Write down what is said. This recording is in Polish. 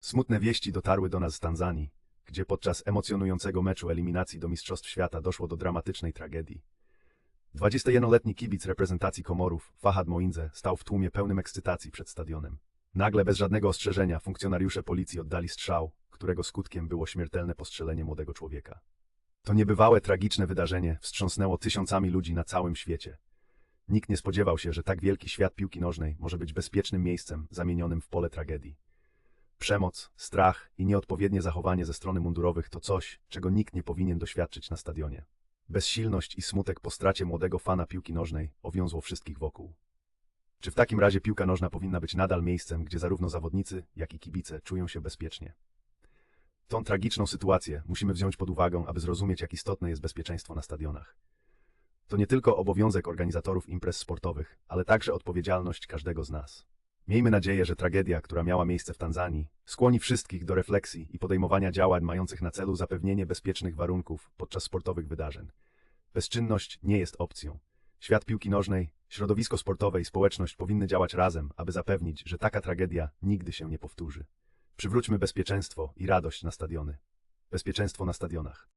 Smutne wieści dotarły do nas z Tanzanii, gdzie podczas emocjonującego meczu eliminacji do Mistrzostw Świata doszło do dramatycznej tragedii. 21-letni kibic reprezentacji Komorów, Fahad Moindze, stał w tłumie pełnym ekscytacji przed stadionem. Nagle, bez żadnego ostrzeżenia, funkcjonariusze policji oddali strzał, którego skutkiem było śmiertelne postrzelenie młodego człowieka. To niebywałe, tragiczne wydarzenie wstrząsnęło tysiącami ludzi na całym świecie. Nikt nie spodziewał się, że tak wielki świat piłki nożnej może być bezpiecznym miejscem zamienionym w pole tragedii. Przemoc, strach i nieodpowiednie zachowanie ze strony mundurowych to coś, czego nikt nie powinien doświadczyć na stadionie. Bezsilność i smutek po stracie młodego fana piłki nożnej owiązło wszystkich wokół. Czy w takim razie piłka nożna powinna być nadal miejscem, gdzie zarówno zawodnicy, jak i kibice czują się bezpiecznie? Tą tragiczną sytuację musimy wziąć pod uwagę, aby zrozumieć, jak istotne jest bezpieczeństwo na stadionach. To nie tylko obowiązek organizatorów imprez sportowych, ale także odpowiedzialność każdego z nas. Miejmy nadzieję, że tragedia, która miała miejsce w Tanzanii, skłoni wszystkich do refleksji i podejmowania działań mających na celu zapewnienie bezpiecznych warunków podczas sportowych wydarzeń. Bezczynność nie jest opcją. Świat piłki nożnej, środowisko sportowe i społeczność powinny działać razem, aby zapewnić, że taka tragedia nigdy się nie powtórzy. Przywróćmy bezpieczeństwo i radość na stadiony. Bezpieczeństwo na stadionach.